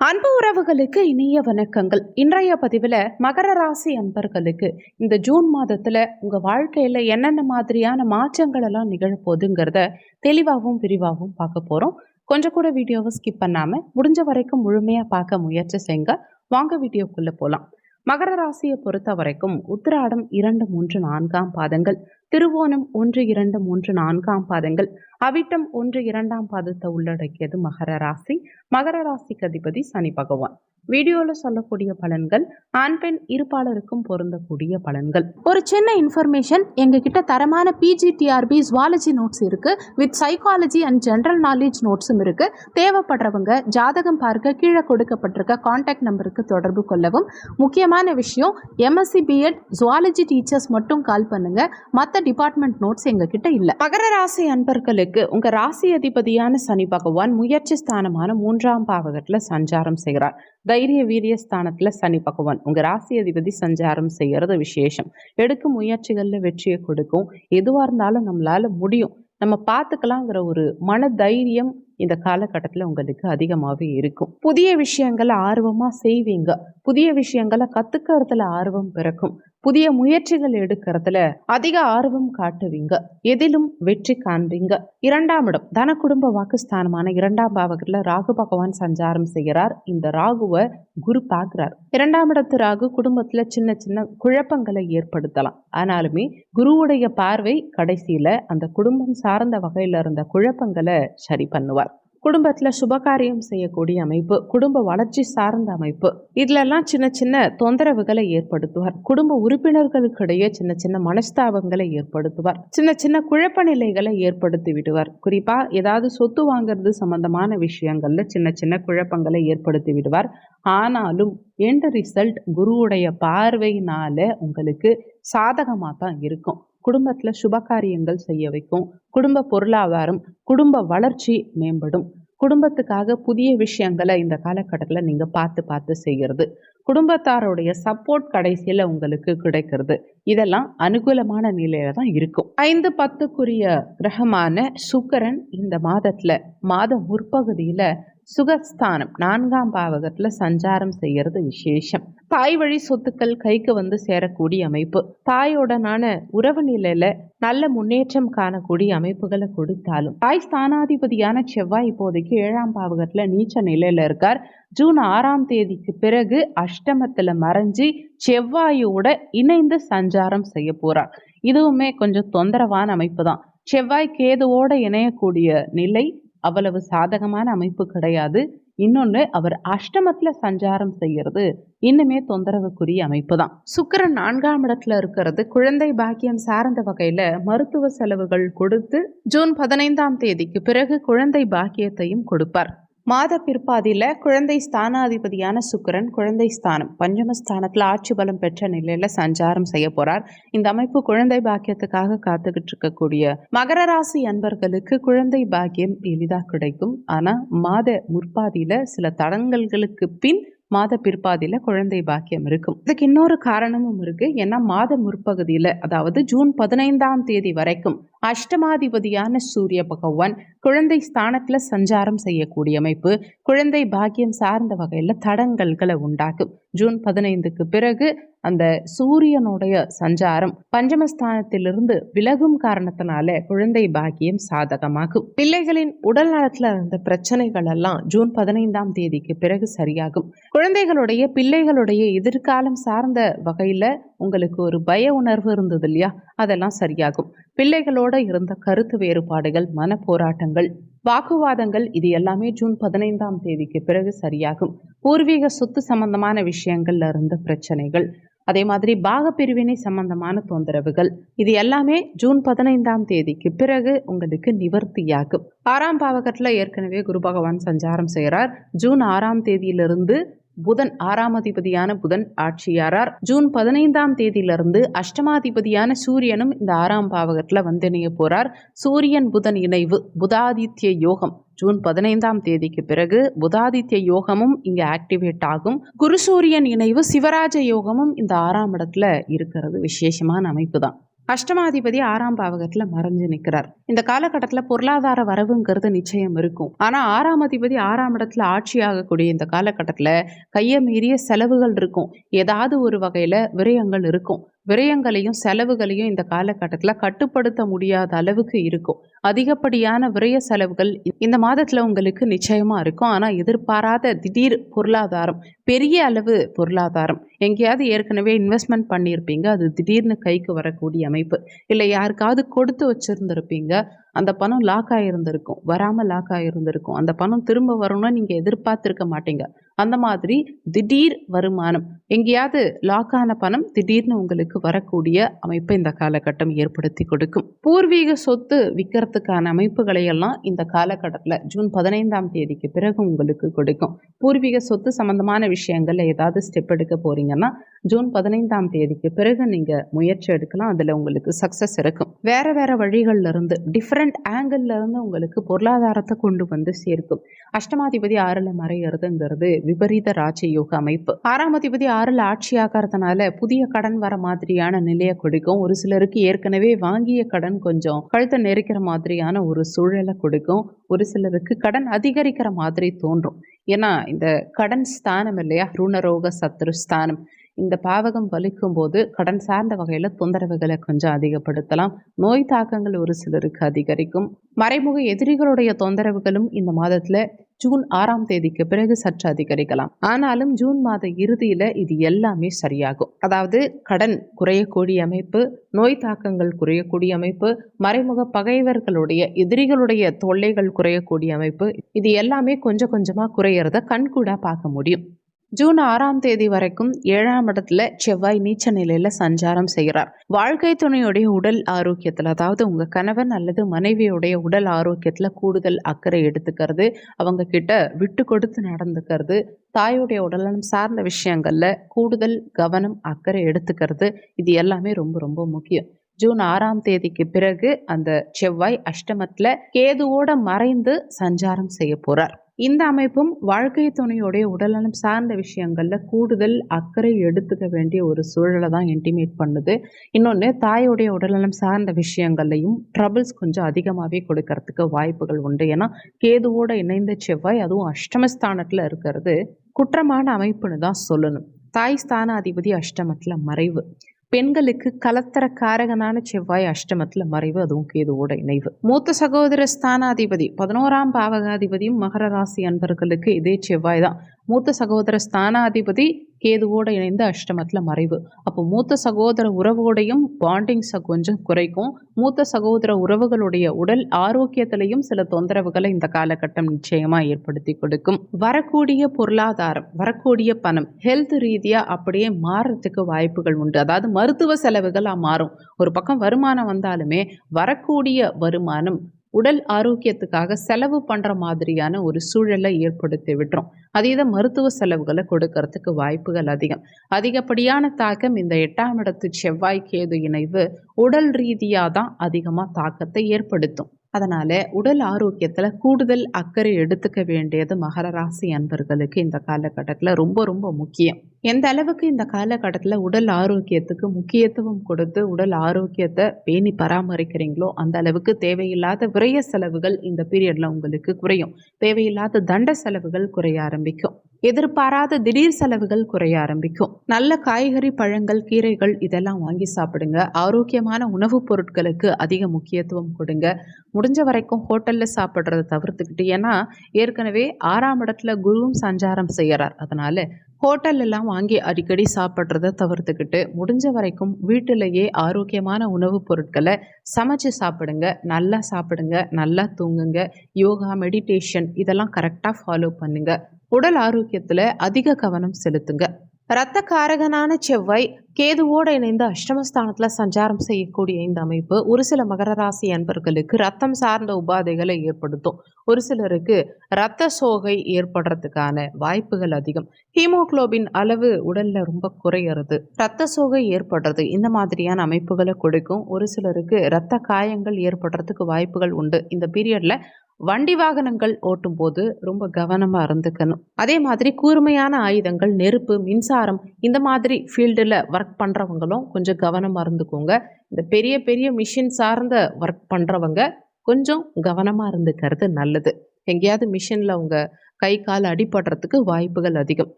அன்பு உறவுகளுக்கு இனிய வணக்கங்கள். இன்றைய பதிவில் மகர ராசி அன்பர்களுக்கு இந்த ஜூன் மாதத்தில் உங்கள் வாழ்க்கையில் என்னென்ன மாதிரியான மாற்றங்கள் எல்லாம் நிகழப்போகுதுங்கிறத தெளிவாகவும் விரிவாகவும் பார்க்க போகிறோம் கொஞ்சம் கூட வீடியோவை ஸ்கிப் பண்ணாமல் முடிஞ்ச வரைக்கும் முழுமையாக பார்க்க முயற்சி செய்யுங்க வாங்க வீடியோக்குள்ளே போகலாம் மகர ராசியை பொறுத்த வரைக்கும் உத்திராடம் இரண்டு மூன்று நான்காம் பாதங்கள். திருவோணம் ஒன்று இரண்டு மூன்று நான்காம் பாதங்கள். அவிட்டம் ஒன்று இரண்டாம் பாதத்தை உள்ளடக்கியது மகர ராசி. மகர ராசிக்கு அதிபதி சனி பகவான். வீடியோவில் சொல்லக்கூடிய பலன்கள் ஆண் பெண் இருப்பாளருக்கும் பொருந்தக்கூடிய பலன்கள். ஒரு சின்ன இன்ஃபர்மேஷன் எங்ககிட்ட தரமான பிஜிடிஆர்பி ஜுவாலஜி நோட்ஸ் இருக்கு. With psychology and general knowledge நோட்ஸும் இருக்கு. தேவைப்படுறவங்க ஜாதகம் பார்க்க கீழே கொடுக்கப்பட்டிருக்க காண்டாக்ட் நம்பருக்கு தொடர்பு கொள்ளவும். முக்கியமான விஷயம் எம்எஸ்சி பிஎட் ஜுவாலஜி டீச்சர்ஸ் மட்டும் கால் பண்ணுங்க. மற்ற டிபார்ட்மெண்ட் நோட்ஸ் எங்ககிட்ட இல்லை. மகர ராசி அன்பர்களுக்கு உங்க ராசி அதிபதியான சனி பகவான் முயற்சி ஸ்தானமான மூன்றாம் பாவகத்தில் சஞ்சாரம் செய்கிறார் தைரிய வீரிய ஸ்தானத்துல சனி பகவான். உங்க ராசி அதிபதி சஞ்சாரம் செய்யறது விசேஷம். எடுக்கும் முயற்சிகள்ல வெற்றியை கொடுக்கும். எதுவா இருந்தாலும் நம்மளால முடியும். நம்ம பார்த்துக்கலாங்கிற ஒரு மன தைரியம் இந்த காலகட்டத்தில் உங்களுக்கு அதிகமாகவே இருக்கும். புதிய விஷயங்களை ஆர்வமாக செய்வீங்க. புதிய விஷயங்களை கற்றுக்கிறதுல ஆர்வம் பிறக்கும். புதிய முயற்சிகள் எடுக்கிறதுல அதிக ஆர்வம் காட்டுவீங்க. எதிலும் வெற்றி காண்பீங்க. இரண்டாம் இடம் தன குடும்ப வாக்குஸ்தானமான இரண்டாம் பாவகத்தில் ராகு பகவான் சஞ்சாரம் செய்கிறார். இந்த ராகுவை குரு பார்க்கிறார். இரண்டாம் இடத்து ராகு குடும்பத்தில் சின்ன சின்ன குழப்பங்களை ஏற்படுத்தலாம். ஆனாலுமே குருவுடைய பார்வை கடைசியில் அந்த குடும்பம் சார்ந்த வகையில் இருந்த குழப்பங்களை சரி பண்ணுவார். குடும்பத்தில் சுபகாரியம் செய்யக்கூடிய அமைப்பு குடும்ப வளர்ச்சி சார்ந்த அமைப்பு. இதுலெல்லாம் சின்ன சின்ன தொந்தரவுகளை ஏற்படுத்துவார். குடும்ப உறுப்பினர்களுக்கிடையே சின்ன சின்ன மனஸ்தாபங்களை ஏற்படுத்துவார். சின்ன சின்ன குழப்ப நிலைகளை ஏற்படுத்தி விடுவார். குறிப்பா ஏதாவது சொத்து வாங்குறது சம்பந்தமான விஷயங்கள்ல சின்ன சின்ன குழப்பங்களை ஏற்படுத்தி விடுவார். ஆனாலும் எந்த ரிசல்ட் குருவுடைய பார்வையினால உங்களுக்கு சாதகமாக தான் இருக்கும். குடும்பத்தில் சுபகாரியங்கள் செய்ய வைக்கும். குடும்ப பொருளாதாரம் குடும்ப வளர்ச்சி மேம்படும். குடும்பத்துக்காக புதிய விஷயங்களை இந்த காலகட்டத்தில் நீங்கள் பார்த்து பார்த்து செய்கிறது குடும்பத்தாருடைய சப்போர்ட் கடைசியில் உங்களுக்கு கிடைக்கிறது. இதெல்லாம் அனுகூலமான நிலையில தான் இருக்கும். ஐந்து பத்துக்குரிய கிரகமான சுக்கரன் இந்த மாதத்தில் மாத முற்பகுதியில் சுகஸ்தானம் நான்காம் பாவகத்தில் சஞ்சாரம் செய்கிறது விசேஷம். தாய் வழி சொத்துக்கள் கைக்கு வந்து சேரக்கூடிய அமைப்பு. தாயோடனான உறவு நிலையில நல்ல முன்னேற்றம் காணக்கூடிய அமைப்புகளை கொடுத்தாலும். தாய் ஸ்தானாதிபதியான செவ்வாய் இப்போதைக்கு ஏழாம் பாவகத்துல நீச்ச நிலையில இருக்கார். ஜூன் ஆறாம் தேதிக்கு பிறகு அஷ்டமத்துல மறைஞ்சு செவ்வாயோட இணைந்து சஞ்சாரம் செய்ய போறார். இதுவுமே கொஞ்சம் தொந்தரவான அமைப்பு தான். செவ்வாய் கேதுவோட இணையக்கூடிய நிலை அவ்வளவு சாதகமான அமைப்பு கிடையாது. இன்னொன்று அவர் அஷ்டமத்தில் சஞ்சாரம் செய்கிறது இன்னுமே தொந்தரவுக்குரிய அமைப்பு தான் சுக்கரன் நான்காம் இடத்துல இருக்கிறது குழந்தை பாக்கியம் சார்ந்த வகையில் மருத்துவ செலவுகள் கொடுத்து ஜூன் பதினைந்தாம் தேதிக்கு பிறகு குழந்தை பாக்கியத்தையும் கொடுப்பார். மாத பிற்பாதியில் குழந்தை ஸ்தானாதிபதியான சுக்கரன் குழந்தை ஸ்தானம். பஞ்சமஸ்தானத்தில் ஆட்சி பலம் பெற்ற நிலையில் சஞ்சாரம் செய்ய போறார். இந்த அமைப்பு குழந்தை பாக்கியத்துக்காக காத்துக்கிட்டு இருக்கக்கூடிய மகர ராசி அன்பர்களுக்கு குழந்தை பாக்கியம் எளிதாக கிடைக்கும். ஆனால் மாத முற்பாதியில் சில தடங்கல்களுக்கு பின் மாத பிற்பாதியில் குழந்தை பாக்கியம் இருக்கும். இதுக்கு இன்னொரு காரணமும் இருக்கு. ஏன்னா மாத முற்பகுதியில் அதாவது ஜூன் பதினைந்தாம் தேதி வரைக்கும் அஷ்டமாதிபதியான சூரிய பகவான் குழந்தை ஸ்தானத்தில் சஞ்சாரம் செய்யக்கூடிய அமைப்பு குழந்தை பாக்கியம் சார்ந்த வகையில் தடங்கல்களை உண்டாக்கும். ஜூன் பதினைந்துக்கு பிறகு அந்த சூரியனுடைய சஞ்சாரம் பஞ்சமஸ்தானத்திலிருந்து விலகும் காரணத்தினால குழந்தை பாக்கியம் சாதகமாகும். பிள்ளைகளின் உடல் நலத்தில் இருந்த பிரச்சனைகள் எல்லாம் ஜூன் பதினைந்தாம் தேதிக்கு பிறகு சரியாகும். குழந்தைகளுடைய பிள்ளைகளுடைய எதிர்காலம் சார்ந்த வகையில் உங்களுக்கு ஒரு பய உணர்வு இருந்தது இல்லையா? அதெல்லாம் சரியாகும். பிள்ளைகளோட இருந்த கருத்து வேறுபாடுகள் மன போராட்டங்கள் வாக்குவாதங்கள் இது எல்லாமே ஜூன் பதினைந்தாம் தேதிக்கு பிறகு சரியாகும். பூர்வீக சொத்து சம்பந்தமான விஷயங்கள்ல இருந்த பிரச்சனைகள் அதே மாதிரி பாகப்பிரிவினை சம்பந்தமான தொந்தரவுகள் இது எல்லாமே ஜூன் பதினைந்தாம் தேதிக்கு பிறகு உங்களுக்கு நிவர்த்தியாகும். ஆறாம் பாவகத்தில் ஏற்கனவே குரு பகவான் சஞ்சாரம் செய்கிறார் ஜூன் ஆறாம் தேதியிலிருந்து புதன் ஆறாம் அதிபதியான புதன் ஆட்சியாரார். ஜூன் பதினைந்தாம் தேதியிலிருந்து அஷ்டமாதிபதியான சூரியனும் இந்த ஆறாம் பாவகத்தில் வந்து இணைய போறார். சூரியன் புதன் இணைவு புதாதித்ய யோகம். ஜூன் பதினைந்தாம் தேதிக்கு பிறகு புதாதித்ய யோகமும் இங்கே ஆக்டிவேட் ஆகும். குரு சூரியன் இணைவு சிவராஜ யோகமும் இந்த ஆறாம் இடத்துல இருக்கிறது விசேஷமான அமைப்பு தான். அஷ்டமாதிபதி ஆறாம் பாவகத்துல மறைஞ்சு நிற்கிறார் இந்த காலகட்டத்துல பொருளாதார வரவுங்கிறது நிச்சயம் இருக்கும். ஆனா ஆறாம் அதிபதி ஆறாம் இடத்துல ஆட்சி ஆகக்கூடிய இந்த காலகட்டத்துல கையை மீறிய செலவுகள் இருக்கும். ஏதாவது ஒரு வகையில விரயங்கள் இருக்கும். விரயங்களையும் செலவுகளையும் இந்த காலகட்டத்தில் கட்டுப்படுத்த முடியாத அளவுக்கு இருக்கும். அதிகப்படியான விரய செலவுகள் இந்த மாதத்தில் உங்களுக்கு நிச்சயமாக இருக்கும். ஆனால் எதிர்பாராத திடீர் பொருளாதாரம் பெரிய அளவு பொருளாதாரம் எங்கேயாவது ஏற்கனவே இன்வெஸ்ட்மெண்ட் பண்ணியிருப்பீங்க. அது திடீர்னு கைக்கு வரக்கூடிய அமைப்பு. இல்லை யாருக்காவது கொடுத்து வச்சுருந்துருப்பீங்க. அந்த பணம் லாக் ஆகியிருந்திருக்கும் வராமல் லாக் ஆகியிருந்திருக்கும் அந்த பணம் திரும்ப வரணும்னு நீங்கள் எதிர்பார்த்துருக்க மாட்டீங்க. அந்த மாதிரி திடீர் வருமானம். எங்கேயாவது லாக் ஆன பணம் திடீர்னு உங்களுக்கு வரக்கூடிய அமைப்பை இந்த காலகட்டம் ஏற்படுத்தி கொடுக்கும். பூர்வீக சொத்து விற்கிறதுக்கான அமைப்புகளை எல்லாம் இந்த காலகட்டத்தில் ஜூன் பதினைந்தாம் தேதிக்கு பிறகு உங்களுக்கு கொடுக்கும். பூர்வீக சொத்து சம்பந்தமான விஷயங்கள்ல ஏதாவது ஸ்டெப் எடுக்க போறீங்கன்னா ஜூன் பதினைந்தாம் தேதிக்கு பிறகு நீங்க முயற்சி எடுக்கலாம். அதுல உங்களுக்கு சக்சஸ் இருக்கும். வேற வேற வழிகள்ல இருந்து டிஃப்ரெண்ட் ஆங்கிள் இருந்து உங்களுக்கு பொருளாதாரத்தை கொண்டு வந்து சேர்க்கும். அஷ்டமாதிபதி ஆறுல மறையிறதுங்கிறது விபரீத ராஜயோக அமைப்பு. ஆறாம் அதிபதி ஆறுல ஆட்சி ஆகிறதுனால புதிய கடன் வர மாதிரியான நிலையை கொடுக்கும். ஒரு சிலருக்கு ஏற்கனவே வாங்கிய கடன் கொஞ்சம் கழுத்தை நெரிக்கிற மாதிரியான ஒரு சூழலை கொடுக்கும். ஒரு சிலருக்கு கடன் அதிகரிக்கிற மாதிரி தோன்றும். ஏன்னா இந்த கடன் ஸ்தானம் இல்லையா? ருணரோக சத்ரு ஸ்தானம். இந்த பாவகம் வலிக்கும் போது கடன் சார்ந்த வகையில் தொந்தரவுகளை கொஞ்சம் அதிகப்படுத்தலாம். நோய் தாக்கங்கள் ஒரு சிலருக்கு அதிகரிக்கும். மறைமுக எதிரிகளுடைய தொந்தரவுகளும் இந்த மாதத்தில் ஜூன் ஆறாம் தேதிக்கு பிறகு சற்று அதிகரிக்கலாம். ஆனாலும் ஜூன் மாத இறுதியில் இது எல்லாமே சரியாகும். அதாவது கடன் குறையக்கூடிய அமைப்பு நோய் தாக்கங்கள் குறையக்கூடிய அமைப்பு மறைமுக பகைவர்களுடைய எதிரிகளுடைய தொல்லைகள் குறையக்கூடிய அமைப்பு இது எல்லாமே கொஞ்சம் கொஞ்சமாக குறையிறத கண்கூடாக பார்க்க முடியும். ஜூன் ஆறாம் தேதி வரைக்கும் ஏழாம் இடத்துல செவ்வாய் நீச்ச நிலையில சஞ்சாரம் செய்கிறார். வாழ்க்கை துணையுடைய உடல் ஆரோக்கியத்துல அதாவது உங்க கணவன் அல்லது மனைவியுடைய உடல் ஆரோக்கியத்துல கூடுதல் அக்கறை எடுத்துக்கிறது அவங்க கிட்ட விட்டு கொடுத்து நடந்துக்கிறது தாயுடைய உடல்நலம் சார்ந்த விஷயங்கள்ல கூடுதல் கவனம் அக்கறை எடுத்துக்கிறது இது எல்லாமே ரொம்ப ரொம்ப முக்கியம். ஜூன் ஆறாம் தேதிக்கு பிறகு அந்த செவ்வாய் அஷ்டமத்துல கேதுவோட மறைந்து சஞ்சாரம் செய்ய போறார். இந்த அமைப்பும் வாழ்க்கை துணையோடைய உடல்நலம் சார்ந்த விஷயங்களில் கூடுதல் அக்கறை எடுத்துக்க வேண்டிய ஒரு சூழலை தான் இன்டிமேட் பண்ணுது. இன்னொன்று தாயோடைய உடல்நலம் சார்ந்த விஷயங்கள்லையும் ட்ரபிள்ஸ் கொஞ்சம் அதிகமாகவே கொடுக்கறதுக்கு வாய்ப்புகள் உண்டு. ஏன்னா கேதுவோடு இணைந்த செவ்வாய் அதுவும் அஷ்டமஸ்தானத்தில் இருக்கிறது. குற்றமான அமைப்புன்னு தான் சொல்லணும். தாய் ஸ்தானாதிபதி அஷ்டமத்தில் மறைவு. பெண்களுக்கு கலத்தர காரகனான செவ்வாய் அஷ்டமத்தில் மறைவு அதுவும் கேதுவோட இணைவு. மூத்த சகோதர ஸ்தானாதிபதி பதினோராம் பாவகாதிபதியும் மகர ராசி அன்பர்களுக்கு இதே செவ்வாய் தான். மூத்த சகோதர ஸ்தானாதிபதி கேதுவோடு இணைந்து அஷ்டமத்தில் மறைவு. அப்போ மூத்த சகோதர உறவோடையும் பாண்டிங்ஸை கொஞ்சம் குறைக்கும். மூத்த சகோதர உறவுகளுடைய உடல் ஆரோக்கியத்திலையும் சில தொந்தரவுகளை இந்த காலகட்டம் நிச்சயமாக ஏற்படுத்தி கொடுக்கும். வரக்கூடிய பொருளாதாரம் வரக்கூடிய பணம் ஹெல்த் ரீதியாக அப்படியே மாறுறதுக்கு வாய்ப்புகள் உண்டு. அதாவது மருத்துவ செலவுகளாக மாறும். ஒரு பக்கம் வருமானம் வந்தாலுமே வரக்கூடிய வருமானம் உடல் ஆரோக்கியத்துக்காக செலவு பண்ணுற மாதிரியான ஒரு சூழலை ஏற்படுத்தி விட்டுரும். அதீத மருத்துவ செலவுகளை கொடுக்கறதுக்கு வாய்ப்புகள் அதிகம். அதிகப்படியான தாக்கம் இந்த எட்டாம் இடத்து செவ்வாய் கேது இணைவு உடல் ரீதியாக தான் அதிகமாக தாக்கத்தை ஏற்படுத்தும். அதனால உடல் ஆரோக்கியத்தில் கூடுதல் அக்கறை எடுத்துக்க வேண்டியது மகர ராசி அன்பர்களுக்கு இந்த காலகட்டத்தில் ரொம்ப ரொம்ப முக்கியம். எந்த அளவுக்கு இந்த காலகட்டத்தில் உடல் ஆரோக்கியத்துக்கு முக்கியத்துவம் கொடுத்து உடல் ஆரோக்கியத்தை பேணி பராமரிக்கிறீங்களோ அந்த அளவுக்கு தேவையில்லாத விரய செலவுகள் இந்த பீரியடில் உங்களுக்கு குறையும். தேவையில்லாத தண்ட செலவுகள் குறைய ஆரம்பிக்கும். எதிர்பாராத திடீர் செலவுகள் குறைய ஆரம்பிக்கும். நல்ல காய்கறி பழங்கள் கீரைகள் இதெல்லாம் வாங்கி சாப்பிடுங்க. ஆரோக்கியமான உணவுப் பொருட்களுக்கு அதிக முக்கியத்துவம் கொடுங்க. முடிஞ்ச வரைக்கும் ஹோட்டலில் சாப்பிட்றத தவிர்த்துக்கிட்டு ஏன்னா ஏற்கனவே ஆறாம் இடத்துல குருவும் சஞ்சாரம் செய்கிறார் அதனால ஹோட்டல் எல்லாம் வாங்கி அடிக்கடி சாப்பிட்றத தவிர்த்துக்கிட்டு முடிஞ்ச வரைக்கும் வீட்டிலேயே ஆரோக்கியமான உணவுப் பொருட்களை சமைச்சு சாப்பிடுங்க நல்லா சாப்பிடுங்க நல்லா தூங்குங்க யோகா மெடிடேஷன் இதெல்லாம் கரெக்டாக ஃபாலோ பண்ணுங்க. உடல் ஆரோக்கியத்தில் அதிக கவனம் செலுத்துங்க. இரத்த காரகனான செவ்வாய் கேதுவோடு இணைந்து அஷ்டமஸ்தானத்தில் சஞ்சாரம் செய்யக்கூடிய இந்த அமைப்பு ஒரு சில மகர ராசி அன்பர்களுக்கு ரத்தம் சார்ந்த உபாதைகளை ஏற்படுத்தும். ஒரு சிலருக்கு இரத்த சோகை ஏற்படுறதுக்கான வாய்ப்புகள் அதிகம். ஹீமோகுளோபின் அளவு உடலில் ரொம்ப குறையிறது. இரத்த சோகை ஏற்படுறது இந்த மாதிரியான அமைப்புகளை கொடுக்கும். ஒரு சிலருக்கு இரத்த காயங்கள் ஏற்படுறதுக்கு வாய்ப்புகள் உண்டு. இந்த பீரியடில் வண்டி வாகனங்கள் ஓட்டும் போது ரொம்ப கவனமாக இருந்துக்கணும். அதே மாதிரி கூர்மையான ஆயுதங்கள் நெருப்பு மின்சாரம் இந்த மாதிரி ஃபீல்டில் ஒர்க் பண்ணுறவங்களும் கொஞ்சம் கவனமாக இருந்துக்கோங்க. இந்த பெரிய பெரிய மிஷின் சார்ந்த ஒர்க் பண்ணுறவங்க கொஞ்சம் கவனமாக இருந்துக்கிறது நல்லது. எங்கேயாவது மிஷினில் அவங்க கை கால் அடிபடுறதுக்கு வாய்ப்புகள் அதிகம்.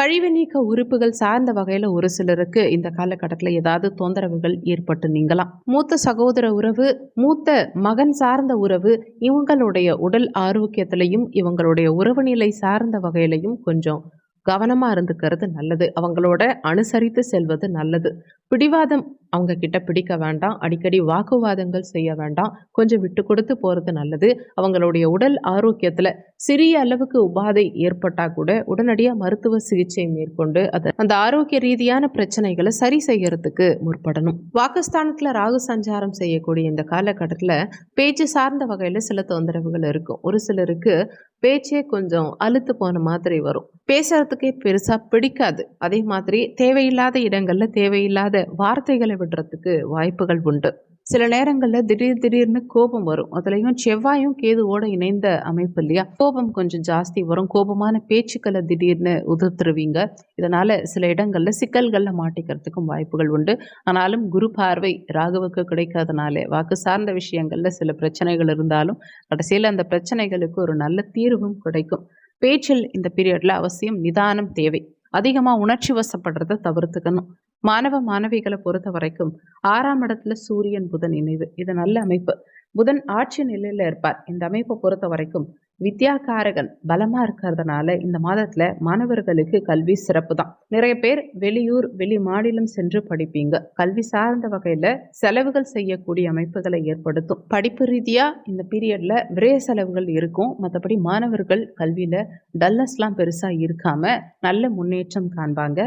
கழிவு நீக்க உறுப்புகள் சார்ந்த வகையில் ஒரு சிலருக்கு இந்த காலகட்டத்தில் ஏதாவது தொந்தரவுகள் ஏற்பட்டு நீங்கலாம். மூத்த சகோதர உறவு மூத்த மகன் சார்ந்த உறவு இவங்களுடைய உடல் ஆரோக்கியத்திலையும் இவங்களுடைய உறவு நிலை சார்ந்த வகையிலையும் கொஞ்சம் கவனமாக இருந்துக்கிறது நல்லது. அவங்களோட அனுசரித்து செல்வது நல்லது. பிடிவாதம் அவங்க கிட்ட பிடிக்க வேண்டாம். அடிக்கடி வாக்குவாதங்கள் செய்ய வேண்டாம். கொஞ்சம் விட்டு கொடுத்து போகிறது நல்லது. அவங்களுடைய உடல் ஆரோக்கியத்தில் சிறிய அளவுக்கு உபாதை ஏற்பட்டால் கூட உடனடியாக மருத்துவ சிகிச்சை மேற்கொண்டு அதை அந்த ஆரோக்கிய ரீதியான பிரச்சனைகளை சரி செய்யறதுக்கு முற்படணும். வாக்குஸ்தானத்தில் ராகு சஞ்சாரம் செய்யக்கூடிய இந்த காலகட்டத்தில் பேச்சு சார்ந்த வகையில் சில தொந்தரவுகள் இருக்கும். ஒரு சிலருக்கு பேச்சே கொஞ்சம் அழுத்து போன மாதிரி வரும். பேசுறதுக்கே பெருசாக பிடிக்காது. அதே மாதிரி தேவையில்லாத இடங்களில் தேவையில்லாத வார்த்தைகளை விடுறதுக்கு வாய்ப்புகள் உண்டு. சில நேரங்களில் திடீர் திடீர்னு கோபம் வரும். அதுலேயும் செவ்வாயும் கேதுவோட இணைந்த அமைப்பு இல்லையா? கோபம் கொஞ்சம் ஜாஸ்தி வரும். கோபமான பேச்சுக்களை திடீர்னு உதிர்த்துருவீங்க. இதனால் சில இடங்களில் சிக்கல்களில் மாட்டிக்கிறதுக்கும் வாய்ப்புகள் உண்டு. ஆனாலும் குரு பார்வை ராகுவுக்கு கிடைக்காதனால வாக்கு சார்ந்த விஷயங்களில் சில பிரச்சனைகள் இருந்தாலும் கடைசியில் அந்த பிரச்சனைகளுக்கு ஒரு நல்ல தீர்வும் கிடைக்கும். பேச்சில் இந்த பீரியடில் அவசியம் நிதானம் தேவை. அதிகமாக உணர்ச்சி வசப்படுறதை தவிர்த்துக்கணும். மாணவ மாணவிகளை பொறுத்த வரைக்கும் ஆறாம் இடத்துல சூரியன் புதன் இணைவு. இது நல்ல அமைப்பு. புதன் ஆட்சி நிலையில் இருப்பார். இந்த அமைப்பை பொறுத்த வரைக்கும் வித்யாகாரகன் பலமாக இருக்கிறதுனால இந்த மாதத்தில் மாணவர்களுக்கு கல்வி சிறப்பு தான் நிறைய பேர் வெளியூர் வெளி மாநிலம் சென்று படிப்பீங்க. கல்வி சார்ந்த வகையில் செலவுகள் செய்யக்கூடிய அமைப்புகளை ஏற்படுத்தும். படிப்பு ரீதியாக இந்த பீரியடில் விரைய செலவுகள் இருக்கும். மற்றபடி மாணவர்கள் கல்வியில் டல்லஸ்லாம் பெருசாக இருக்காம நல்ல முன்னேற்றம் காண்பாங்க.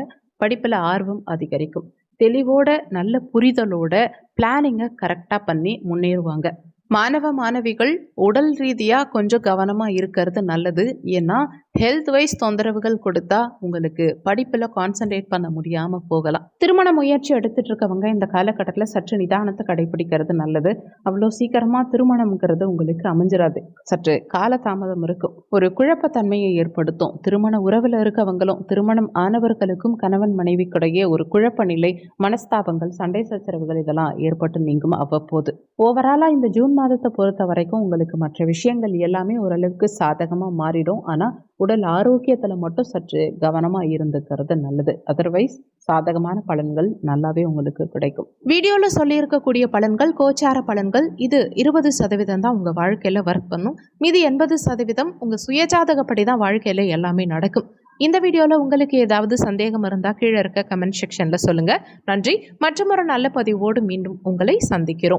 படிப்பில் ஆர்வம் அதிகரிக்கும். தெளிவோட நல்ல புரிதலோட பிளானிங்கை கரெக்டாக பண்ணி முன்னேறுவாங்க. மாணவ மாணவிகள் உடல் ரீதியாக கொஞ்சம் கவனமாக இருக்கிறது நல்லது. ஏன்னா ஹெல்த் வைஸ் தொந்தரவுகள் கொடுத்தா உங்களுக்கு படிப்பில் கான்சென்ட்ரேட் பண்ண முடியாமல் போகலாம். திருமண முயற்சி எடுத்துட்டு இருக்கவங்க இந்த காலகட்டத்தில் சற்று நிதானத்தை கடைபிடிக்கிறது நல்லது. அவ்வளோ சீக்கிரமாக திருமணம்ங்கிறது உங்களுக்கு அமைஞ்சிடாது சற்று காலதாமதம் இருக்கும். ஒரு குழப்பத்தன்மையை ஏற்படுத்தும். திருமண உறவில் இருக்கவங்களும் திருமணம் ஆனவர்களுக்கும் கணவன் மனைவிக்கிடையே ஒரு குழப்ப நிலை மனஸ்தாபங்கள் சண்டை சச்சரவுகள் இதெல்லாம் ஏற்பட்டு நீங்கும் அவ்வப்போது. ஓவராலாக இந்த ஜூன் மாதத்தை பொறுத்த வரைக்கும் உங்களுக்கு மற்ற விஷயங்கள் எல்லாமே ஓரளவுக்கு சாதகமாக மாறிடும். ஆனால் உடல் ஆரோக்கியத்தில் மட்டும் சற்று கவனமாக இருந்துக்கிறது நல்லது. அதர்வைஸ் சாதகமான பலன்கள் நல்லாவே உங்களுக்கு கிடைக்கும். வீடியோவில் சொல்லியிருக்கக்கூடிய பலன்கள் கோச்சார பலன்கள் இது இருபது சதவீதம் தான் உங்கள் வாழ்க்கையில் ஒர்க் பண்ணும். மீதி எண்பது சதவீதம் உங்கள் சுயஜாதகப்படி தான் வாழ்க்கையில் எல்லாமே நடக்கும். இந்த வீடியோவில் உங்களுக்கு ஏதாவது சந்தேகம் இருந்தால் கீழே இருக்க கமெண்ட் செக்ஷனில் சொல்லுங்கள் நன்றி. மற்றும் ஒரு நல்ல பதிவோடு மீண்டும் உங்களை சந்திக்கிறோம்.